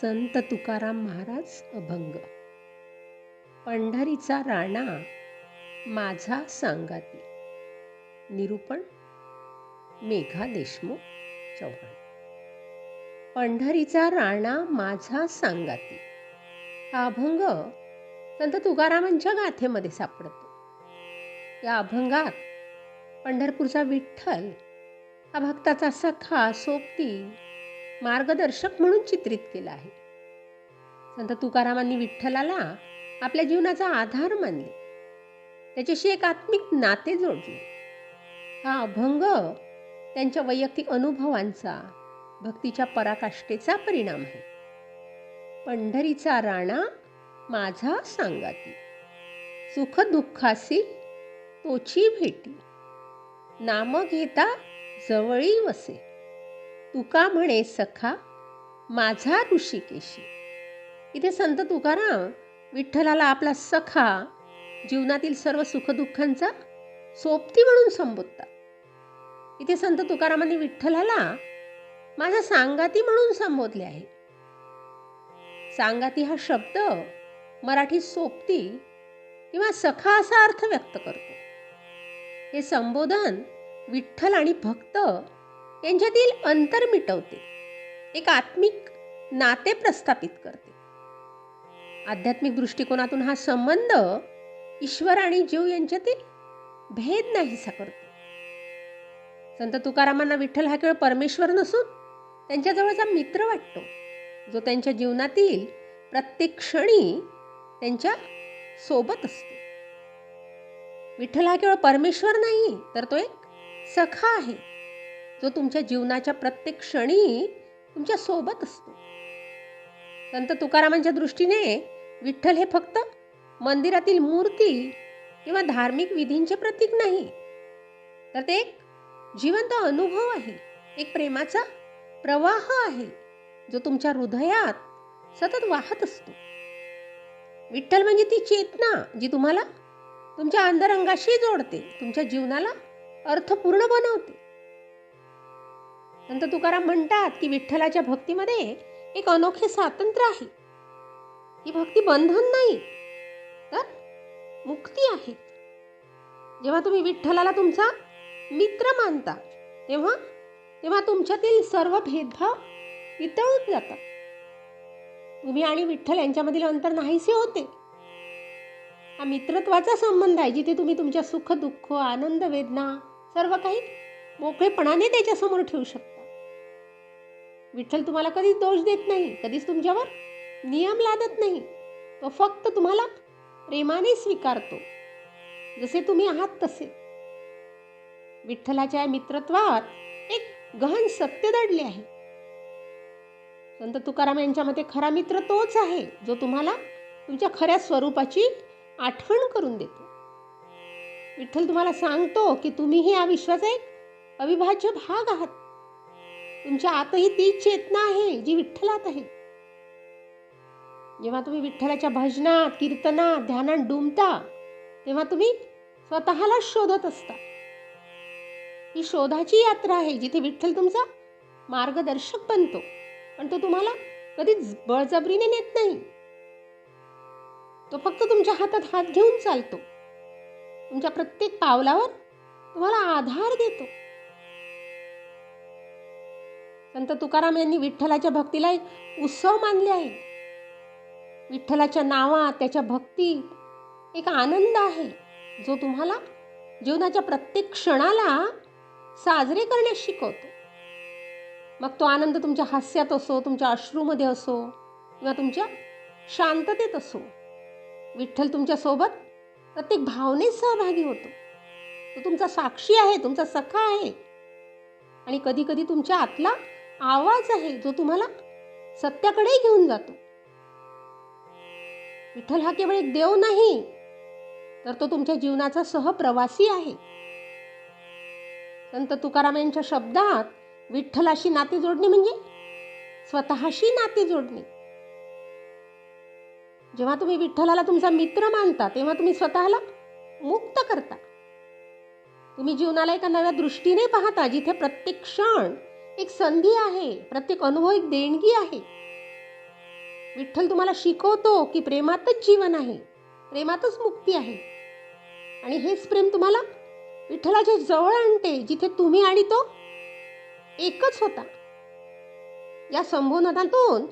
संत तुकाराम महाराज अभंग. पंढरीचा राणा माझा सांगाती. निरूपण मेघा देशमुख चव्हाण. पंढरीचा राणा माझा सांगाती. हा अभंग संत तुकारामांच्या गाथेमध्ये सापडतो. या अभंगात पंढरपूरचा विठ्ठल हा भक्ताचा सखा सोबती मार्गदर्शक म्हणून चित्रित केलं आहे. संत तुकारामांनी विठ्ठलाला आपल्या जीवनाचा आधार मानले. त्याच्याशी एक आत्मिक नाते जोडले. हा अभंग त्यांच्या वैयक्तिक अनुभवांचा भक्तीच्या पराकाष्ठेचा परिणाम आहे. पंढरीचा राणा माझा सांगाती. सुख दुःखासी तोची भेटी. नाम घेता जवळी वसे. तुका म्हणे सखा माझा ऋषिकेशी. इथे संत तुकाराम विठ्ठलाला आपला सखा जीवनातील सर्व सुखदुःखांचा सोबती म्हणून संबोधतात. इथे संत तुकारामांनी विठ्ठलाला माझा सांगाती म्हणून संबोधले आहे. सांगाती हा शब्द मराठी सोबती किंवा सखा असा अर्थ व्यक्त करतो. हे संबोधन विठ्ठल आणि भक्त यांच्यातील अंतर मिटवते. एक आत्मिक नाते प्रस्थापित करते. आध्यात्मिक दृष्टिकोनातून हा संबंध ईश्वर आणि जीव यांच्यातील भेद नाहीसा करतो. संत तुकारामांना विठ्ठल हा केवळ परमेश्वर नसून त्यांच्याजवळचा मित्र वाटतो. जो त्यांच्या जीवनातील प्रत्येक क्षणी त्यांच्यासोबत असतो. विठ्ठल हा केवळ परमेश्वर नाही तर तो एक सखा आहे. जो तुमच्या जीवनाच्या प्रत्येक क्षणी तुमच्यासोबत असतो. संत तुकारामांच्या दृष्टीने विठ्ठल हे फक्त मंदिरातील मूर्ती किंवा धार्मिक विधींचे प्रतीक नाही तर ते एक जिवंत अनुभव आहे एक प्रेमाचा प्रवाह आहे जो तुमच्या हृदयात सतत वाहत असतो. विठ्ठल म्हणजे ती चेतना जी तुम्हाला तुमच्या अंतरंगाशी जोडते तुमच्या जीवनाला अर्थपूर्ण बनवते. संत तुकाराम म्हणतात की विठ्ठलाच्या भक्तीमध्ये एक अनोखे स्वातंत्र्य आहे. ही भक्ती बंधन नाही तर मुक्ती आहे. जेव्हा तुम्ही विठ्ठलाला तुमचा मित्र मानता तेव्हा तेव्हा तुमच्यातील सर्व भेदभाव वितळून जातात. तुम्ही आणि विठ्ठल यांच्यामधील अंतर नाहीसे होते. हा मित्रत्वाचा संबंध आहे जिथे तुम्ही तुमच्या सुख दुःख आनंद वेदना सर्व काही मोकळेपणाने त्याच्यासमोर ठेवू शकता. विठ्ठल तुम्हाला कधीच दोष देत नाही कधीच तुमच्यावर नियम लादत नाही. तो फक्त तुम्हाला प्रेमाने स्वीकारतो. जसे तुम्ही आहात तसे. विठ्ठलाच्या मित्रत्वात एक गहन सत्य दडले आहे. संत तुकाराम यांच्या मते खरा मित्र तोच आहे जो तुम्हाला तुमच्या खऱ्या स्वरूपाची आठवण करून देतो. विठ्ठल तुम्हाला सांगतो की तुम्हीही या विश्वाचा एक अविभाज्य भाग आहात. तुमच्या आतही ती चेतना आहे जी विठ्ठलात आहे. जेव्हा तुम्ही विठ्ठलाच्या भजनात कीर्तनात ध्यानात डुंबता तेव्हा तुम्ही स्वतःला शोधत असता. ही शोधाची यात्रा आहे जिथे विठ्ठल तुमचा मार्गदर्शक बनतो. पण तो तुम्हाला कधीच बळजबरीने नेत नाही. तो फक्त तुमच्या हातात हात घेऊन चालतो. तुमच्या प्रत्येक पावलावर तुम्हाला आधार देतो. संत तुकाराम यांनी विठ्ठलाच्या भक्तीला एक उत्सव मानले आहे. विठ्ठलाच्या नावात त्याच्या भक्तीत एक आनंद आहे जो तुम्हाला जीवनाच्या प्रत्येक क्षणाला साजरे करण्यास शिकवतो. मग तो आनंद तुमच्या हास्यात असो तुमच्या अश्रूमध्ये असो किंवा तुमच्या शांततेत असो विठ्ठल तुमच्यासोबत प्रत्येक भावनेत सहभागी होतो. तो तुमचा साक्षी आहे तुमचा सखा आहे. आणि कधी कधी तुमच्या आतला आवाज आहे जो तुम्हाला सत्याकडे घेऊन जातो. विठ्ठल हा केवळ एक देव नाही तर तो तुमच्या जीवनाचा सहप्रवासी आहे. संत तुकाराम यांच्या शब्दात विठ्ठलाशी नाते जोडणे म्हणजे स्वतःशी नाते जोडणे. जेव्हा तुम्ही विठ्ठलाला तुमचा मित्र मानता तेव्हा तुम्ही स्वतःला मुक्त करता. तुम्ही जीवनाला एका नव्या दृष्टीने पाहता जिथे प्रत्येक क्षण एक संधी आहे प्रत्येक अनुभव एक देणगी आहे. विठ्ठल तुम्हाला शिकवतो की प्रेमातच जीवन आहे प्रेमातच मुक्ती आहे. आणि हेच प्रेम तुम्हाला विठ्ठलाच्या जवळ आणते जिथे तुम्ही आणि तो एकच होता. या संबोधनातून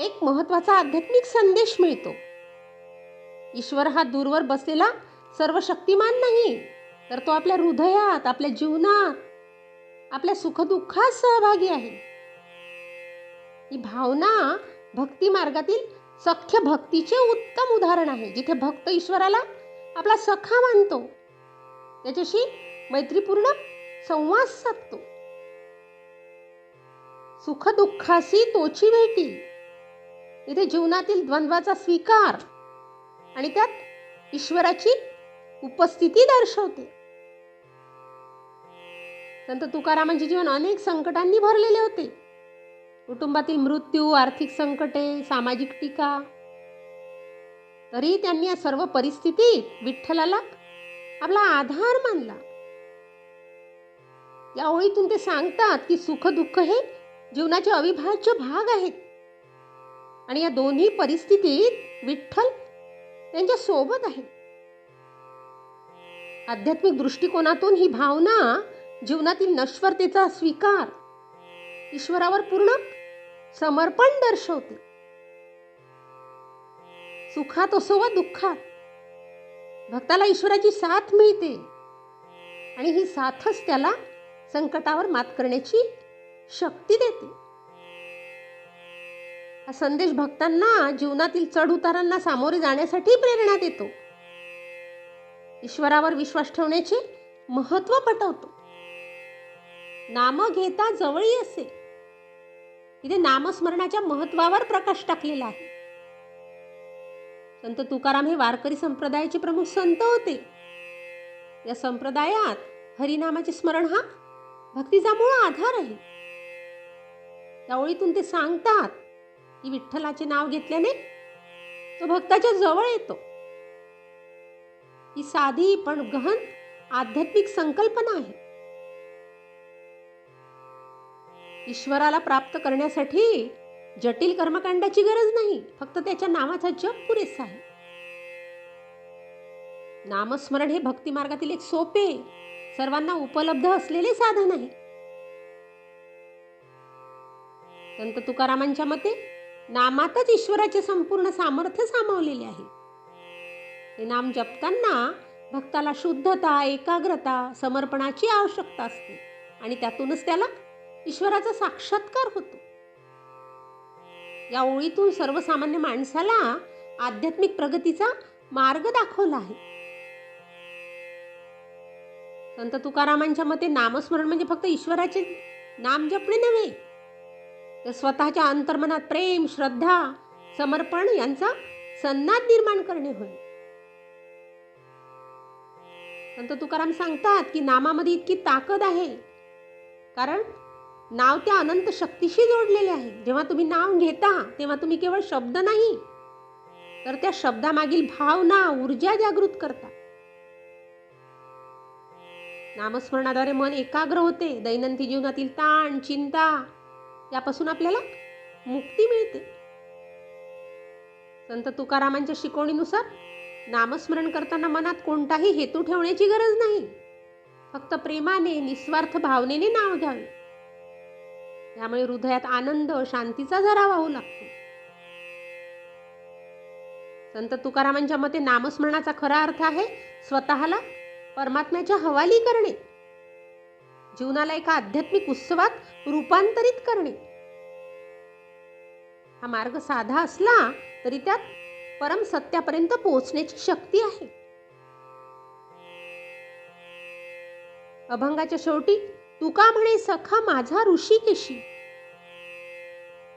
एक महत्त्वाचा आध्यात्मिक संदेश मिळतो. ईश्वर हा दूरवर बसलेला सर्व शक्तिमान नाही तर तो आपल्या हृदयात आपल्या जीवनात आपल्या सुखदुःखात सहभागी आहे. ही भावना भक्ती मार्गातील सख्य भक्तीचे उत्तम उदाहरण आहे. जिथे भक्त ईश्वराला आपला सखा मानतो त्याच्याशी मैत्रीपूर्ण संवाद साधतो. सुख दुःखाशी तोची भेटी इथे जीवनातील द्वंद्वाचा स्वीकार आणि त्यात ईश्वराची उपस्थिती दर्शवते. संत तुकारामांचे जीवन अनेक संकटांनी भरलेले होते. कुटुंबातील मृत्यू आर्थिक संकटे सामाजिक टीका. तरी त्यांनी या सर्व परिस्थितीत विठ्ठलाला आपला आधार मानला. या ओळीतून ते सांगतात की सुख दुःख हे जीवनाचे अविभाज्य भाग आहेत. आणि या दोन्ही परिस्थितीत विठ्ठल त्यांच्यासोबत आहे. आध्यात्मिक दृष्टिकोनातून ही भावना जीवनातील नश्वरतेचा स्वीकार ईश्वरावर पूर्ण समर्पण दर्शवते. सुखात असो व दुःखात भक्ताला ईश्वराची साथ मिळते आणि ही साथच त्याला संकटावर मात करण्याची शक्ती देते. हा संदेश भक्तांना जीवनातील चढउतारांना सामोरे जाण्यासाठी प्रेरणा देतो. ईश्वरावर विश्वास ठेवण्याचे महत्त्व पटवतो. नाम घेता जवळी असे इथे नामस्मरणाच्या महत्वावर प्रकाश टाकलेला आहे. संत तुकाराम हे वारकरी संप्रदायाचे प्रमुख संत होते. या संप्रदायात हरिनामाचे स्मरण हा भक्तीचा मूळ आधार आहे. त्या ओळीतून ते सांगतात की विठ्ठलाचे नाव घेतल्याने तो भक्ताच्या जवळ येतो. ही साधी पण गहन आध्यात्मिक संकल्पना आहे. ईश्वराला प्राप्त करण्यासाठी जटिल कर्मकांडाची गरज नाही. फक्त त्याच्या नावाचा जप पुरेसा आहे. नामस्मरण हे भक्ती मार्गातील एक सोपे सर्वांना उपलब्ध असलेले साधन आहे. संत तुकारामांच्या मते नामातच ईश्वराचे संपूर्ण सामर्थ्य सामावलेले आहे. हे नाम जपताना भक्ताला शुद्धता एकाग्रता समर्पणाची आवश्यकता असते आणि त्यातूनच त्याला ईश्वराचा साक्षात्कार होतो. या ओळीतून सर्वसामान्य माणसाला आध्यात्मिक प्रगतीचा मार्ग दाखवला आहे. संत तुकारामांच्या मते नामस्मरण म्हणजे फक्त ईश्वराचे नाम जपणे नव्हे तर स्वतःच्या अंतर्मनात प्रेम श्रद्धा समर्पण यांचा सन्नाद निर्माण करणे होय. संत तुकाराम सांगतात की नामामध्ये इतकी ताकद आहे कारण नाव त्या अनंत शक्तीशी जोडलेले आहे. जेव्हा तुम्ही नाव घेता तेव्हा तुम्ही केवळ शब्द नाही. तर त्या शब्दामागील भावना ऊर्जा जागृत करता. नामस्मरणाद्वारे मन एकाग्र होते. दैनंदिन जीवनातील ताण चिंता यापासून आपल्याला मुक्ती मिळते. संत तुकारामांच्या शिकवणीनुसार नामस्मरण करताना मनात कोणताही हेतू ठेवण्याची गरज नाही. फक्त प्रेमाने निस्वार्थ भावनेने नाव घ्यावे. यामुळे हृदयात आनंद शांतीचा झरा वाहू लागतो. संत तुकारामांच्या मते नामस्मरणाचा खरा अर्थ आहे स्वतःला परमात्म्याच्या हवाली करणे. जीवनाला एका आध्यात्मिक उत्सवात रूपांतरित करणे. हा मार्ग साधा असला तरी त्यात परम सत्यापर्यंत पोहोचण्याची शक्ती आहे. अभंगाच्या शेवटी तुका म्हणे सखा माझा ऋषिकेशी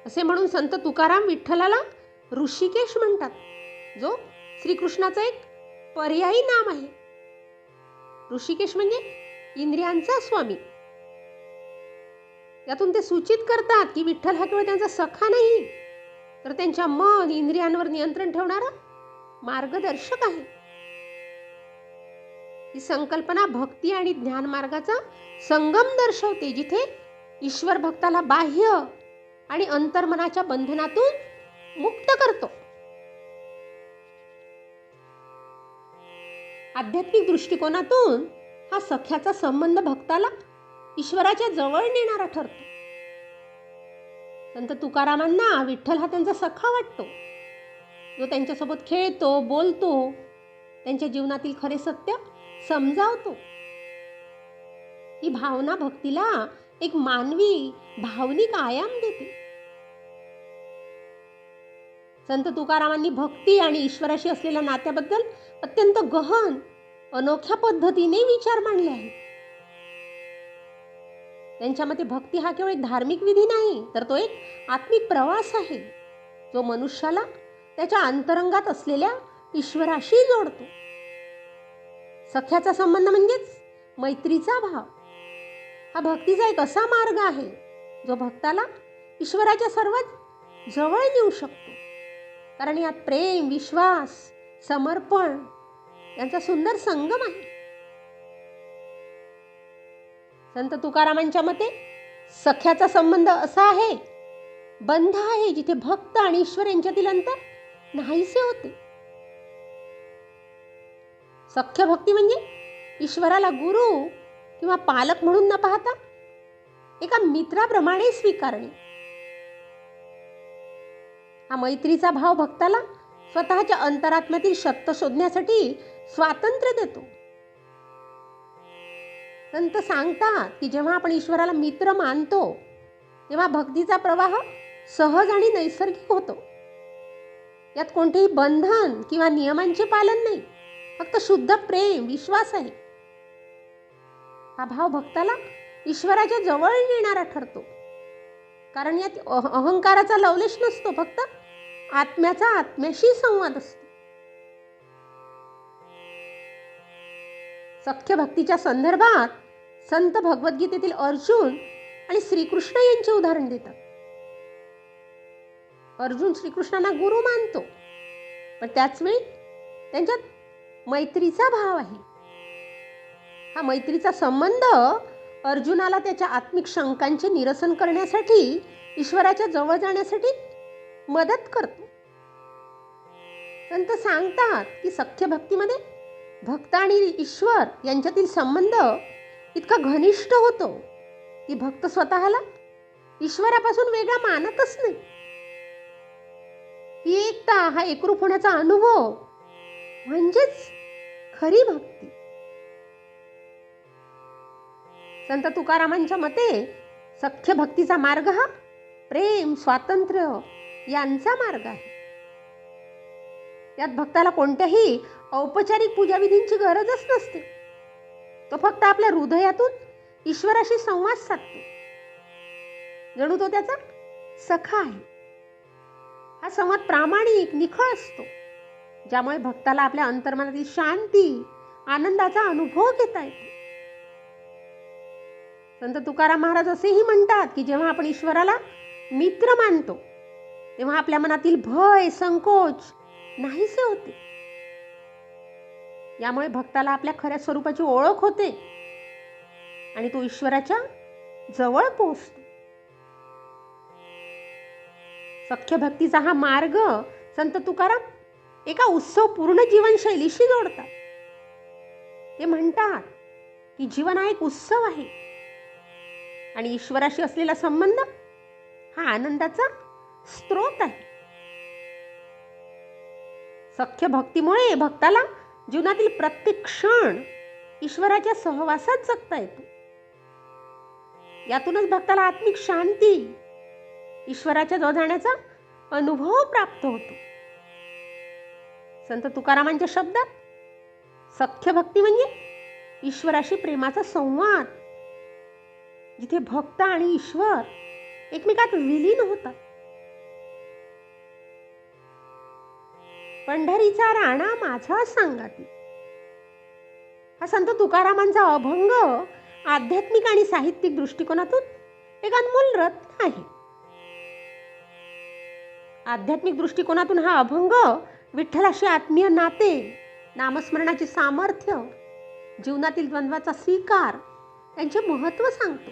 असे म्हणून संत तुकाराम विठ्ठलाला ऋषिकेश म्हणतात. जो श्रीकृष्णाचा एक पर्यायी नाम आहे. ऋषिकेश म्हणजे इंद्रियांचा स्वामी. यातून ते सूचित करतात की विठ्ठल हा केवळ त्यांचा सखा नाही तर त्यांच्या मन इंद्रियांवर नियंत्रण ठेवणारा मार्गदर्शक आहे. ही संकल्पना भक्ती आणि ज्ञान मार्गाचा संगम दर्शवते जिथे ईश्वर भक्ताला बाह्य आणि अंतर्मनाच्या बंधनातून मुक्त करतो. आध्यात्मिक दृष्टिकोनातून हा सख्याचा संबंध भक्ताला ईश्वराच्या जवळ नेणारा ठरतो. संत तुकारामांना विठ्ठल हा त्यांचा सखा वाटतो. जो त्यांच्यासोबत खेळतो बोलतो त्यांच्या जीवनातील खरे सत्य समजावतो. ही भावना भक्तीला एक मानवी भावनिक आयाम देते. संत तुकारामांनी भक्ती आणि ईश्वराशी असलेल्या नात्याबद्दल अत्यंत गहन अनोख्या पद्धतीने विचार मांडले आहेत. त्यांच्या मते भक्ती हा केवळ एक धार्मिक विधी नाही तर तो एक आत्मिक प्रवास आहे. जो मनुष्याला त्याच्या अंतरंगात असलेल्या ईश्वराशी जोडतो. सख्याचा संबंध म्हणजेच मैत्रीचा भाव. हा भक्तीचा एक असा मार्ग आहे जो भक्ताला ईश्वराच्या सर्वात जवळ नेऊ शकतो. कारण यात प्रेम विश्वास समर्पण यांचा सुंदर संगम आहे. संत तुकारामांच्या मते सख्याचा संबंध असा आहे बंध आहे जिथे भक्त आणि ईश्वर यांच्यातील अंतर नाहीसे होते. सख्य भक्ती म्हणजे ईश्वराला गुरु किंवा पालक म्हणून न पाहता एका मित्राप्रमाणे स्वीकारणे. हा मैत्रीचा भाव भक्ताला स्वतःच्या अंतरात्म्यातील सत्य शोधण्यासाठी स्वातंत्र्य देतो. संत सांगतात की जेव्हा आपण ईश्वराला मित्र मानतो तेव्हा भक्तीचा प्रवाह सहज आणि नैसर्गिक होतो. यात कोणतेही बंधन किंवा नियमांचे पालन नाही. फक्त शुद्ध प्रेम विश्वास आहे. हा भाव भक्ताला ईश्वराच्या जवळ नेणारा ठरतो. कारण यात अहंकाराचा लवलेश नसतो फक्त आत्म्याचा आत्म्याशी संवाद असतो. सख्य भक्तीच्या संदर्भात संत भगवद्गीतेतील अर्जुन आणि श्रीकृष्ण यांचे उदाहरण देतात. अर्जुन श्रीकृष्णांना गुरु मानतो पण त्याच वेळी त्यांच्यात मैत्रीचा भाव आहे. हा मैत्रीचा संबंध अर्जुनाला त्याच्या आत्मिक शंकांचे निरसन करण्यासाठी ईश्वराच्या जवळ जाण्यासाठी मदत करतो. संत सांगतात की सख्य भक्तीमध्ये भक्त आणि ईश्वर यांच्यातील संबंध इतका घनिष्ठ होतो की भक्त स्वतःला ईश्वरापासून वेगळा मानतच नाही. ही एकता हा एकरूप होण्याचा अनुभव म्हणजेच खरी भक्ती. संत तुकारामांच्या मते सख्य भक्तीचा मार्ग हा प्रेम स्वातंत्र्य यांचा मार्ग आहे. यात भक्ताला कोणत्याही औपचारिक पूजाविधींची गरजच नसते. तो फक्त आपल्या हृदयातून ईश्वराशी संवाद साधतो. जणू तो त्याचा सखा आहे. हा संवाद प्रामाणिक निखळ असतो. ज्यामुळे भक्ताला आपल्या अंतर्मनातील शांती आनंदाचा अनुभव घेता येतो. संत तुकाराम महाराज असेही म्हणतात की जेव्हा आपण ईश्वराला मित्र मानतो तेव्हा आपल्या मनातील भय संकोच नाहीसे होते. यामुळे भक्ताला आपल्या खऱ्या स्वरूपाची ओळख होते आणि तो ईश्वराच्या जवळ पोहोचतो. सख्य भक्तीचा हा मार्ग संत तुकाराम एका उत्सव पूर्ण जीवनशैलीशी जोडतात. ते म्हणतात की जीवन हा एक उत्सव आहे. आणि ईश्वराशी असलेला संबंध हा आनंदाचा स्रोत आहे. सख्य भक्तीमुळे भक्ताला जीवनातील प्रत्येक क्षण ईश्वराच्या सहवासात जगता येतो. यातूनच भक्ताला आत्मिक शांती ईश्वराच्या जवळ जाण्याचा अनुभव प्राप्त होतो. संत तुकारामांच्या शब्दात सख्य भक्ती म्हणजे ईश्वराशी प्रेमाचा संवाद. जिथे भक्त आणि ईश्वर एकमेकात विलीन होतात. पंढरीचा राणा माझा सांगाती. हा संत तुकारामांचा अभंग आध्यात्मिक आणि साहित्यिक दृष्टिकोनातून एक अनमोल रत्न आहे. आध्यात्मिक दृष्टिकोनातून हा अभंग विठ्ठलाशी आत्मीय नाते नामस्मरणाचे सामर्थ्य जीवनातील द्वंद्वाचा स्वीकार यांचे महत्त्व सांगतो.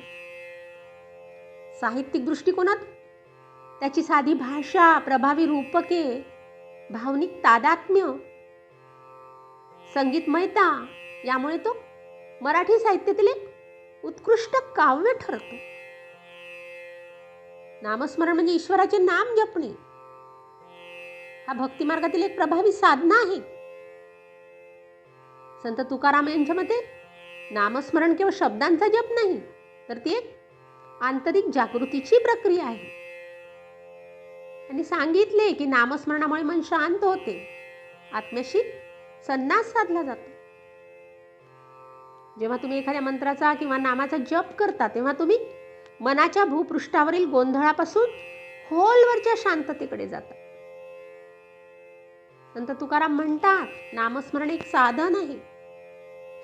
साहित्यिक दृष्टिकोनात त्याची साधी भाषा प्रभावी रूपके भावनिक तादात्म्य संगीतमयता यामुळे तो मराठी साहित्यातील एक उत्कृष्ट काव्य ठरतो. नामस्मरण म्हणजे ईश्वराचे नाम जपणे हा भक्तिमार्गातील एक प्रभावी साधना आहे. संत तुकाराम यांच्या मते नामस्मरण केवळ शब्दांचा जप नाही तर ती एक आंतरिक जागृतीची प्रक्रिया आहे. आणि सांगितले की नामस्मरणामुळे मन शांत होते आत्म्याशी संन्यास साधला जातो. जेव्हा तुम्ही एखाद्या मंत्राचा किंवा नामाचा जप करता तेव्हा तुम्ही मनाच्या भूपृष्ठावरील गोंधळापासून खोलवरच्या शांततेकडे जाता. नंतर तुकाराम म्हणतात नामस्मरण एक साधन आहे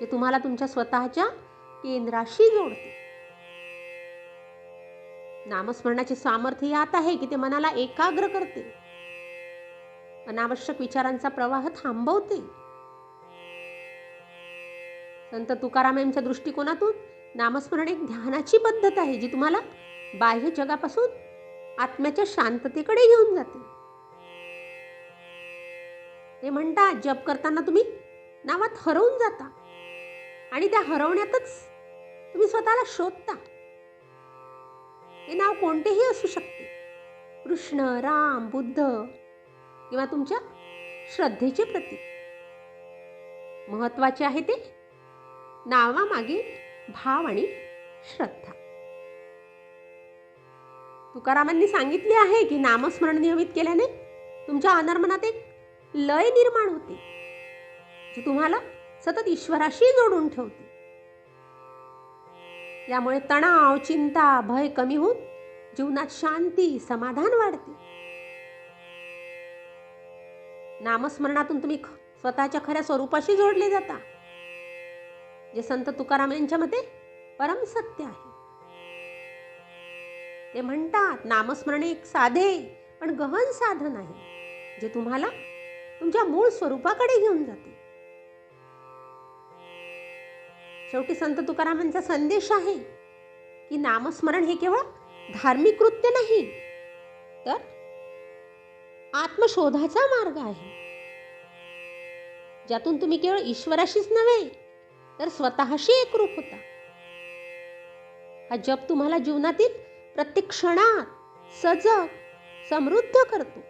जे तुम्हाला तुमच्या स्वतःच्या केंद्राशी जोडते. नामस्मरणाचे सामर्थ्य यात आहे की ते मनाला एकाग्र करते. अनावश्यक विचारांचा प्रवाह थांबवते. संत तुकाराम यांच्या दृष्टिकोनातून नामस्मरण एक ध्यानाची पद्धत आहे जी तुम्हाला बाह्य जगापासून आत्म्याच्या शांततेकडे घेऊन जाते. ते म्हणतात जप करताना तुम्ही नावात हरवून जाता. आणि त्या हरवण्यातच तुम्ही स्वतःला शोधता. हे नाव कोणतेही असू शकते. कृष्ण राम बुद्ध किंवा तुमच्या श्रद्धेचे प्रतीक. महत्त्वाचे आहे ते नावामागे भाव आणि श्रद्धा. तुकारामांनी सांगितले आहे की नामस्मरण नियमित केल्याने तुमच्या अनर्मनात एक लय निर्माण होते जी तुम्हाला सतत ईश्वराशी जोडून ठेवते. यामुळे तणाव चिंता भय कमी होऊन जीवनात शांती समाधान वाढते. नामस्मरणातून तुम्ही स्वतःच्या खऱ्या स्वरूपाशी जोडले जाता जे संत तुकाराम यांच्या मते परम सत्य आहे. ते म्हणतात नामस्मरण एक साधे पण गहन साधन आहे जे तुम्हाला तुमच्या मूळ स्वरूपाकडे घेऊन जाते. शेवटी संत तुकारामांचा संदेश आहे की नामस्मरण हे केवळ धार्मिक कृत्य नाही तर आत्मशोधाचा मार्ग आहे. ज्यातून तुम्ही केवळ ईश्वराशीच नव्हे तर स्वतःशी एकरूप होता. हा जप तुम्हाला जीवनातील प्रत्येक क्षणात सजग समृद्ध करतो.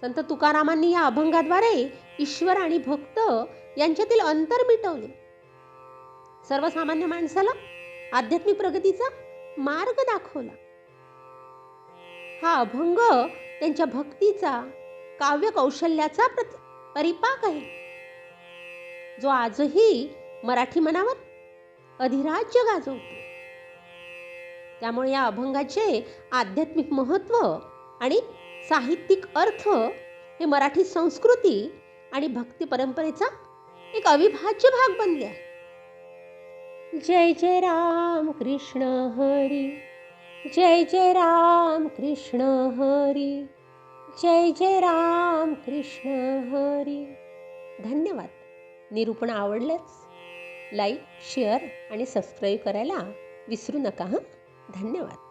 संत तुकारामांनी या अभंगाद्वारे ईश्वर आणि भक्त यांच्यातील अंतर मिटवले. सर्वसामान्य माणसाला आध्यात्मिक प्रगतीचा मार्ग दाखवला. हा अभंग त्यांच्या भक्तीचा काव्य कौशल्याचा प्रति परिपाक आहे. जो आजही मराठी मनावर अधिराज्य गाजवतो. त्यामुळे या अभंगाचे आध्यात्मिक महत्त्व आणि साहित्यिक अर्थ हे मराठी संस्कृती आणि भक्ती परंपरेचा एक अविभाज्य भाग बनले आहे. जय जय राम कृष्ण हरी जय जय राम कृष्ण हरी जय जय राम कृष्ण हरी. धन्यवाद. निरूपण आवडलंच लाईक शेअर आणि सबस्क्राईब करायला विसरू नका हं? धन्यवाद.